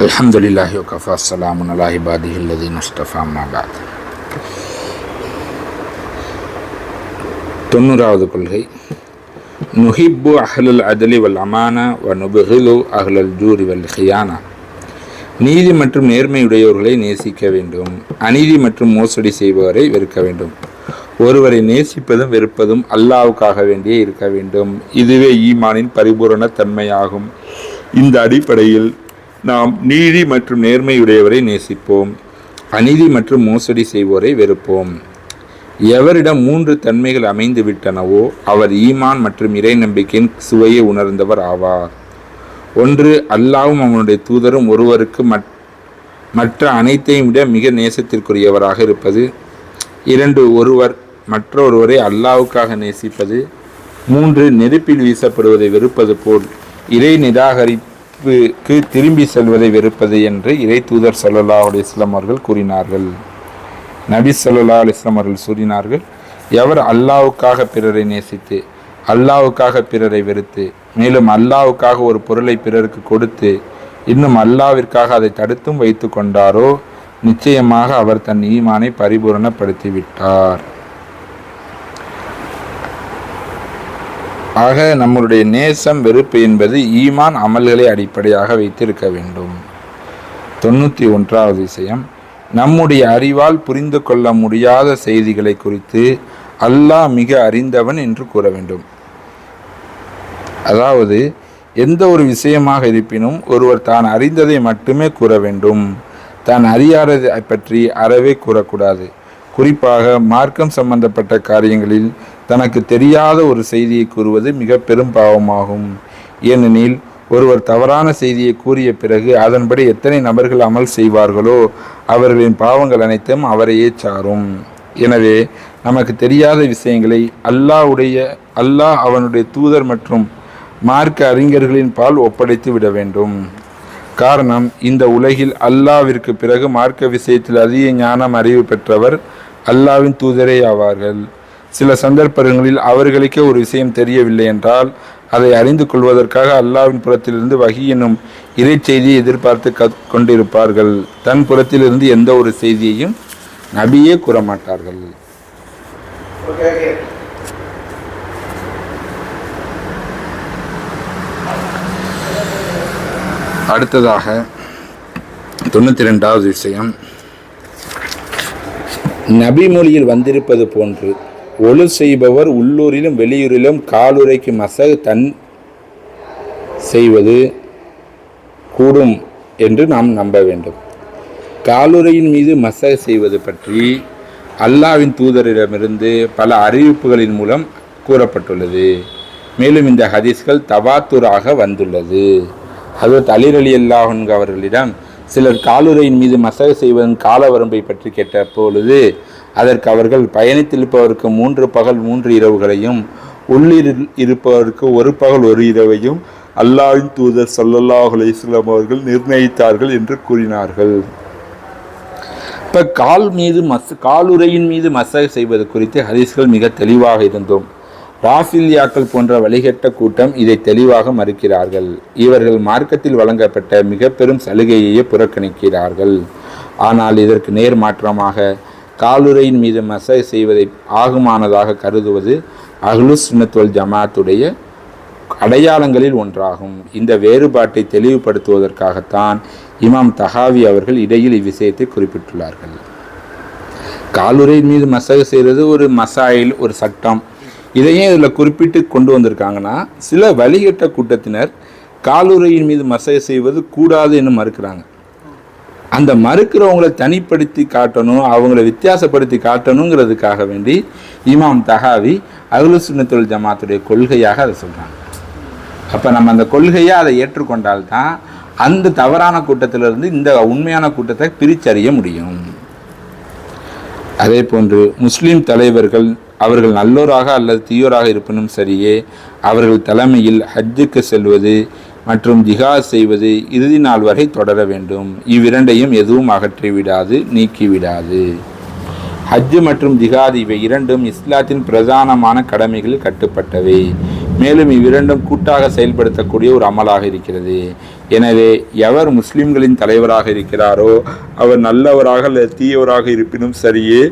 الحمد لله وكفى السلام على عباده الذين اصطفى أما بعد தொண்ணூறாவது கொள்கை நுஹிப்பு அஹ்லுல் அதலி வல் அமானா வ நுபுகிலு அஹ்லல் ஜூரி வல் ஹியானா நீதி மற்றும் நேர்மையுடையவர்களை நேசிக்க வேண்டும் அநீதி மற்றும் மோசடி செய்பவரை வெறுக்க வேண்டும் ஒருவரை நேசிப்பதும் வெறுப்பதும் அல்லாவுக்காக வேண்டியே இருக்க வேண்டும் இதுவே ஈமானின் பரிபூரண தன்மையாகும் இந்த அடிப்படையில் நாம் நீதி மற்றும் நேர்மையுடையவரை நேசிப்போம் அநீதி மற்றும் மோசடி செய்வோரை வெறுப்போம். எவரிடம் மூன்று தன்மைகள் அமைந்து விட்டனவோ அவர் ஈமான் மற்றும் இறை நம்பிக்கையின் சுவையை உணர்ந்தவர் ஆவார். ஒன்று அல்லாவும் அவனுடைய தூதரும் ஒருவருக்கு மற்ற அனைத்தையும் விட மிக நேசத்திற்குரியவராக இருப்பது. இரண்டு ஒருவர் மற்றொருவரை அல்லாவுக்காக நேசிப்பது. மூன்று நெருப்பில் வீசப்படுவதை வெறுப்பது போல் இறை நிராகரிப்புக்கு திரும்பி செல்வதை வெறுப்பது என்று இறை தூதர் சல்லல்லா அலிஸ்லாம் அவர்கள் கூறினார்கள். நபி சொல்லா அலிஸ்லாம் அவர்கள் கூறினார்கள் எவர் அல்லாவுக்காக பிறரை நேசித்து அல்லாவுக்காக பிறரை வெறுத்து மேலும் அல்லாவுக்காக ஒரு பொருளை பிறருக்கு கொடுத்து இன்னும் அல்லாவிற்காக அதை தடுத்தும் வைத்து கொண்டாரோ? நிச்சயமாக அவர் தன் ஈமானை பரிபூரணப்படுத்திவிட்டார். ஆக நம்முடைய நேசம் வெறுப்பு என்பது ஈமான் அமல்களை அடிப்படையாக வைத்திருக்க வேண்டும். தொண்ணூற்றி ஒன்றாவது விஷயம் நம்முடைய அறிவால் புரிந்து கொள்ள முடியாத செய்திகளை குறித்து அல்லாஹ் மிக அறிந்தவன் என்று கூற வேண்டும். அதாவது எந்த ஒரு விஷயமாக இருப்பினும் ஒருவர் தான் அறிந்ததை மட்டுமே கூற வேண்டும். தான் அறியாததை பற்றி அறவே கூறக்கூடாது. குறிப்பாக மார்க்கம் சம்பந்தப்பட்ட காரியங்களில் தனக்கு தெரியாத ஒரு செய்தியை கூறுவது மிக பெரும் பாவமாகும். ஏனெனில் ஒருவர் தவறான செய்தியை கூறிய பிறகு அதன்படி எத்தனை நபர்கள் அமல் செய்வார்களோ அவர்களின் பாவங்கள் அனைத்தும் அவரையே சாரும். எனவே நமக்கு தெரியாத விஷயங்களை அல்லாஹ்வுடைய அல்லாஹ் அவனுடைய தூதர் மற்றும் மார்க்க அறிஞர்களின் பால் ஒப்படைத்து விட வேண்டும். காரணம் இந்த உலகில் அல்லாவிற்கு பிறகு மார்க்க விஷயத்தில் அதிக ஞானம் அறிவு பெற்றவர் அல்லாவின் தூதரே ஆவார்கள். சில சந்தர்ப்பங்களில் அவர்களுக்கே ஒரு விஷயம் தெரியவில்லை என்றால் அதை அறிந்து கொள்வதற்காக அல்லாவின் புறத்திலிருந்து வகி என்னும் இறை செய்தியை எதிர்பார்த்து க கொண்டிருப்பார்கள். தன் புறத்திலிருந்து எந்த ஒரு செய்தியையும் நபியே கூற மாட்டார்கள் அடுத்ததாக தொண்ணூற்றி ரெண்டாவது விஷயம். நபி மொழியில் வந்திருப்பது போன்று ஒழு செய்பவர் உள்ளூரிலும் வெளியூரிலும் காலுரைக்கு மசகு தன் செய்வது கூடும் என்று நாம் நம்ப வேண்டும். காலுரையின் மீது மசக செய்வது பற்றி அல்லாவின் தூதரிடமிருந்து பல அறிவிப்புகளின் மூலம் கூறப்பட்டுள்ளது. மேலும் இந்த ஹதீஸ்கள் தவாத்துராக வந்துள்ளது. ஹசரத் அலிர் அலி அல்லாஹன் அவர்களிடம் சிலர் காலுரையின் மீது மசக செய்வதன் காலவரம்பை பற்றி கேட்ட பொழுது அதற்கு அவர்கள் பயணித்திருப்பவருக்கு மூன்று பகல் மூன்று இரவுகளையும் உள்ளிரு இருப்பவருக்கு ஒரு பகல் ஒரு இரவையும் அல்லாவின் தூதர் சல்லல்லாஹ் அலிஸ்லாம் அவர்கள் நிர்ணயித்தார்கள் என்று கூறினார்கள். இப்போ கால் மீது மஸ் காலுரையின் மீது மசக செய்வது குறித்து ஹதீஸ்கள் மிக தெளிவாக இருந்தோம் ராஃபில்யாக்கள் போன்ற வழிகட்ட கூட்டம் இதை தெளிவாக மறுக்கிறார்கள். இவர்கள் மார்க்கத்தில் வழங்கப்பட்ட மிக பெரும் சலுகையையே புறக்கணிக்கிறார்கள். ஆனால் இதற்கு நேர் மாற்றமாக காலுரையின் மீது மசாஜ் செய்வதை ஆகுமானதாக கருதுவது அஹ்லு சுன்னத்துவல் ஜமாத்துடைய அடையாளங்களில் ஒன்றாகும். இந்த வேறுபாட்டை தெளிவுபடுத்துவதற்காகத்தான் இமாம் தஹாவி அவர்கள் இடையில் இவ்விஷயத்தை குறிப்பிட்டுள்ளார்கள். காலுரையின் மீது மசாஜ் செய்கிறது ஒரு மசாயில் ஒரு சட்டம். இதையே இதில் குறிப்பிட்டு கொண்டு வந்திருக்காங்கன்னா சில வழிகட்ட கூட்டத்தினர் காலுரையின் மீது மசாஜ் செய்வது கூடாது என்று மறுக்கிறாங்க. அந்த மறுக்கிறவங்களை தனிப்படுத்தி காட்டணும் அவங்கள வித்தியாசப்படுத்தி காட்டணுங்கிறதுக்காக வேண்டி இமாம் தகாவி அகுலு ஜமாத்துடைய கொள்கையாக அதை சொல்கிறாங்க அப்போ நம்ம அந்த கொள்கையை அதை ஏற்றுக்கொண்டால்தான் அந்த தவறான கூட்டத்திலிருந்து இந்த உண்மையான கூட்டத்தை பிரிச்சறிய முடியும். அதே போன்று முஸ்லீம் தலைவர்கள் அவர்கள் நல்லோராக அல்லது தீயோராக இருப்பினும் சரியே அவர்கள் தலைமையில் ஹஜ்ஜுக்கு செல்வது மற்றும் ஜிகாஸ் செய்வது இறுதி நாள் வரை தொடர வேண்டும். இவ்விரண்டையும் எதுவும் அகற்றிவிடாது நீக்கிவிடாது. ஹஜ்ஜு மற்றும் ஜிஹாத் இவை இரண்டும் இஸ்லாத்தின் பிரதானமான கடமைகளில் கட்டுப்பட்டவை. மேலும் இவ்விரண்டும் கூட்டாக செயல்படுத்தக்கூடிய ஒரு அமலாக இருக்கிறது. எனவே எவர் முஸ்லிம்களின் தலைவராக இருக்கிறாரோ அவர் நல்லவராக தீயவராக இருப்பினும் சரியே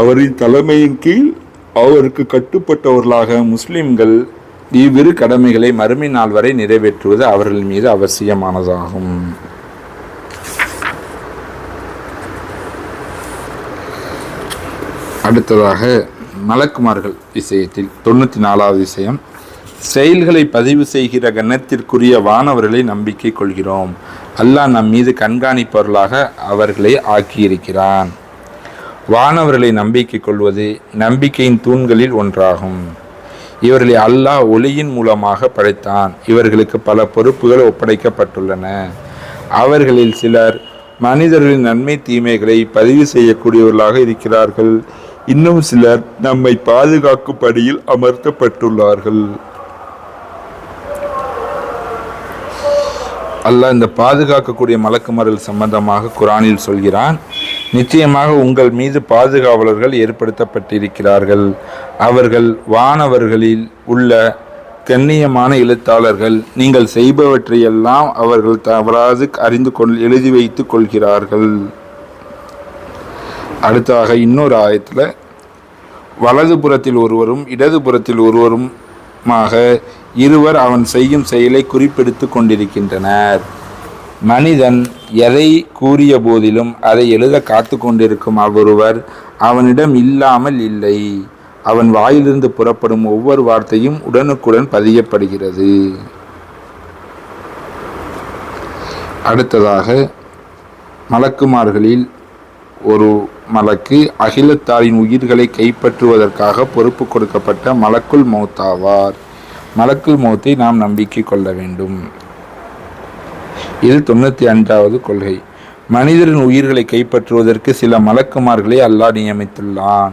அவரின் தலைமையின் கீழ் அவருக்கு கட்டுப்பட்டவர்களாக முஸ்லிம்கள் இவ்விரு கடமைகளை மறுமை நாள் வரை நிறைவேற்றுவது அவர்கள் மீது அவசியமானதாகும். அடுத்ததாக மலக்குமார்கள் விஷயத்தில் தொண்ணூற்றி நாலாவது விஷயம் செயல்களை பதிவு செய்கிற கணத்திற்குரிய வானவர்களை நம்பிக்கை கொள்கிறோம். அல்லாஹ் நம் மீது கண்காணிப்பவர்களாக அவர்களை ஆக்கியிருக்கிறான். வானவர்களை நம்பிக்கை கொள்வது நம்பிக்கையின் தூண்களில் ஒன்றாகும். இவர்களை அல்லாஹ் ஒளியின் மூலமாக படைத்தான். இவர்களுக்கு பல பொறுப்புகள் ஒப்படைக்கப்பட்டுள்ளன. அவர்களில் சிலர் மனிதர்களின் நன்மை தீமைகளை பதிவு செய்யக்கூடியவர்களாக இருக்கிறார்கள். இன்னும் சிலர் நம்மை பாதுகாக்கும் படியில் அமர்த்தப்பட்டுள்ளார்கள். அல்லாஹ் இந்த பாதுகாக்கக்கூடிய மலக்குமரல் சம்பந்தமாக குரானில் சொல்கிறான் நிச்சயமாக உங்கள் மீது பாதுகாவலர்கள் ஏற்படுத்தப்பட்டிருக்கிறார்கள். அவர்கள் வானவர்களில் உள்ள கண்ணியமான எழுத்தாளர்கள். நீங்கள் செய்பவற்றையெல்லாம் அவர்கள் தவறாது அறிந்து கொள் எழுதி வைத்து கொள்கிறார்கள். அடுத்ததாக இன்னொரு ஆயத்தில் வலதுபுறத்தில் ஒருவரும் இடதுபுறத்தில் ஒருவருமாக இருவர் அவன் செய்யும் செயலை குறிப்பெடுத்து கொண்டிருக்கின்றனர். மனிதன் எதை கூறிய போதிலும் அதை எழுத காத்து கொண்டிருக்கும் அவ்வொருவர் அவனிடம் இல்லாமல் இல்லை. அவன் வாயிலிருந்து புறப்படும் ஒவ்வொரு வார்த்தையும் உடனுக்குடன் பதியப்படுகிறது. அடுத்ததாக மலக்குமார்களில் ஒரு மலக்கு அகிலத்தாரின் உயிர்களை கைப்பற்றுவதற்காக பொறுப்பு கொடுக்கப்பட்ட மலக்குள் மௌத்தாவார். மலக்குள் மௌத்தை நாம் நம்பிக்கை கொள்ள வேண்டும். இது தொண்ணூற்றி அஞ்சாவது கொள்கை. மனிதரின் உயிர்களை கைப்பற்றுவதற்கு சில மலக்குமார்களை அல்லாஹ் நியமித்துள்ளான்.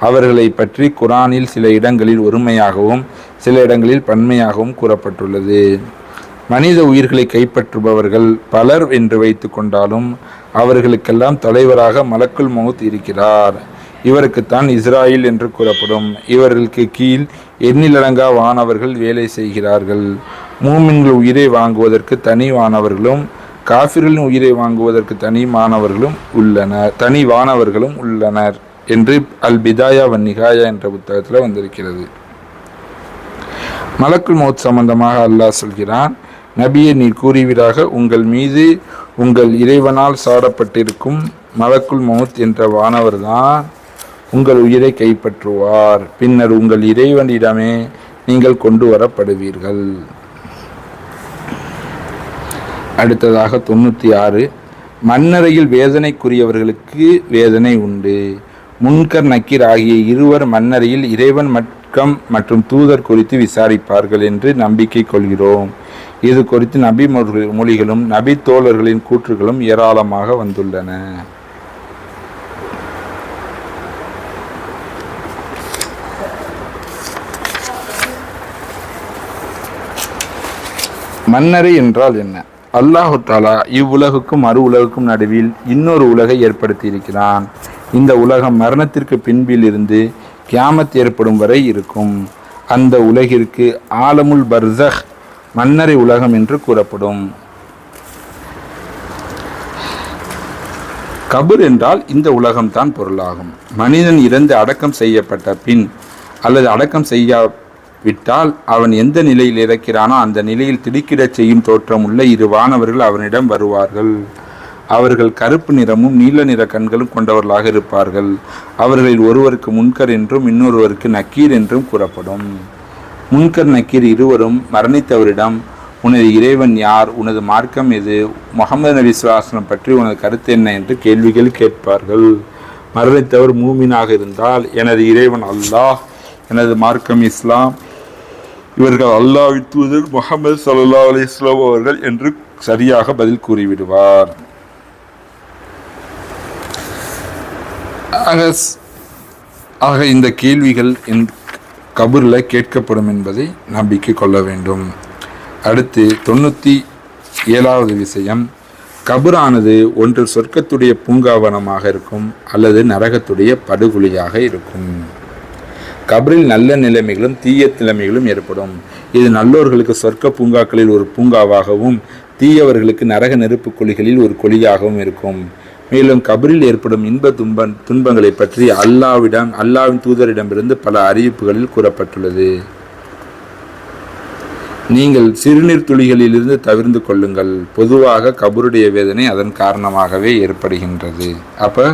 அவர்களை பற்றி குரானில் சில இடங்களில் ஒருமையாகவும் சில இடங்களில் பன்மையாகவும் கூறப்பட்டுள்ளது. மனித உயிர்களை கைப்பற்றுபவர்கள் பலர் என்று வைத்து கொண்டாலும் அவர்களுக்கெல்லாம் தலைவராக மலக்குல் மவுத் இருக்கிறார். இவருக்குத்தான் இஸ்ராயில் என்று கூறப்படும். இவர்களுக்கு கீழ் எண்ணிலடங்கா வானவர்கள் வேலை செய்கிறார்கள். மூமின்கள் உயிரை வாங்குவதற்கு தனி வானவர்களும் காஃபிர்களின் உயிரை வாங்குவதற்கு தனி மாணவர்களும் உள்ளனர் தனி வானவர்களும் உள்ளனர் என்று அல் பிதாயா வன் நிகாயா என்ற புத்தகத்தில் வந்திருக்கிறது. மலக்குள் மௌத் சம்பந்தமாக அல்லாஹ் சொல்கிறான் நபியை நீர் கூறிவிடாக உங்கள் மீது உங்கள் இறைவனால் சாடப்பட்டிருக்கும் மலக்குள் மௌத் என்ற வானவர்தான் உங்கள் உயிரை கைப்பற்றுவார். பின்னர் உங்கள் இறைவனிடமே நீங்கள் கொண்டு வரப்படுவீர்கள். அடுத்ததாக தொண்ணூற்றி ஆறு மன்னரையில் வேதனைக்குரியவர்களுக்கு வேதனை உண்டு. முன்கர் நக்கீர் ஆகிய இருவர் மன்னரையில் இறைவன் மட்கம் மற்றும் தூதர் குறித்து விசாரிப்பார்கள் என்று நம்பிக்கை கொள்கிறோம். இது குறித்து நபி மொழிகளும் நபி தோழர்களின் கூற்றுகளும் ஏராளமாக வந்துள்ளன. மன்னரை என்றால் என்ன? அல்லாஹு தாலா இவ்வுலகுக்கும் மறு உலகுக்கும் நடுவில் இன்னொரு உலகை ஏற்படுத்தி இருக்கிறான் இந்த உலகம் மரணத்திற்கு பின்பில் இருந்து கியாமத் ஏற்படும் வரை இருக்கும். அந்த உலகிற்கு ஆலமுல் பர்சஹ் மன்னரை உலகம் என்று கூறப்படும். கபர் என்றால் இந்த உலகம்தான் பொருளாகும். மனிதன் இறந்து அடக்கம் செய்யப்பட்ட பின் அல்லது அடக்கம் விட்டால் அவன் எந்த நிலையில் இறக்கிறானோ அந்த நிலையில் திடுக்கிடச் செய்யும் தோற்றம் உள்ள இரு வானவர்கள் அவனிடம் வருவார்கள். அவர்கள் கருப்பு நிறமும் நீல நிற கண்களும் கொண்டவர்களாக இருப்பார்கள். அவர்களில் ஒருவருக்கு முன்கர் என்றும் இன்னொருவருக்கு நக்கீர் என்றும் கூறப்படும். முன்கர் நக்கீர் இருவரும் மரணித்தவரிடம் உனது இறைவன் யார்? உனது மார்க்கம் எது? முகமது நபி சுவாசனம் பற்றி உனது கருத்து என்ன? என்று கேள்விகள் கேட்பார்கள். மரணித்தவர் மூமினாக இருந்தால் எனது இறைவன் அல்லாஹ் எனது மார்க்கம் இஸ்லாம் இவர்கள் அல்லாஹ்வின் தூதர் முகமது சல்லா அலிஸ்லாம் அவர்கள் என்று சரியாக பதில் கூறிவிடுவார். ஆக ஆக இந்த கேள்விகள் என் கபூரில் கேட்கப்படும் என்பதை நம்பிக்கை கொள்ள வேண்டும். அடுத்து தொண்ணூற்றி ஏழாவது விஷயம். கபூரானது ஒன்று சொர்க்கத்துடைய பூங்காவனமாக இருக்கும் அல்லது நரகத்துடைய படுகொலியாக இருக்கும். கபரில் நல்ல நிலைமைகளும் தீய நிலைமைகளும் ஏற்படும். இது நல்லோர்களுக்கு சொர்க்க பூங்காக்களில் ஒரு பூங்காவாகவும் தீயவர்களுக்கு நரக நெருப்பு குழிகளில் ஒரு கொலியாகவும் இருக்கும். மேலும் கபரில் ஏற்படும் இன்ப துன்ப துன்பங்களை பற்றி அல்லாவிடம் அல்லாவின் தூதரிடமிருந்து பல அறிவிப்புகளில் கூறப்பட்டுள்ளது. நீங்கள் சிறுநீர் துளிகளிலிருந்து தவிர்ந்து கொள்ளுங்கள். பொதுவாக கபருடைய வேதனை அதன் காரணமாகவே ஏற்படுகின்றது. அப்போ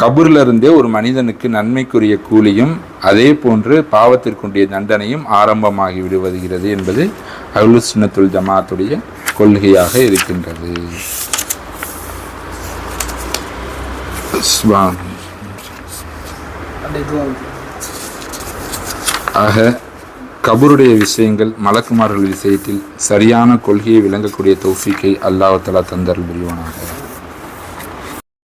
கபூரிலிருந்தே ஒரு மனிதனுக்கு நன்மைக்குரிய கூலியும் அதே போன்று பாவத்திற்குண்டிய தண்டனையும் ஆரம்பமாகி விடுவதுகிறது என்பது அகுலு ஜமாத்துடைய கொள்கையாக இருக்கின்றது. ஆக கபருடைய விஷயங்கள் மலக்குமார்கள் விஷயத்தில் சரியான கொள்கையை விளங்கக்கூடிய தௌஃபீக்கை அல்லாஹ் தலா தந்தல் புரிவானாக.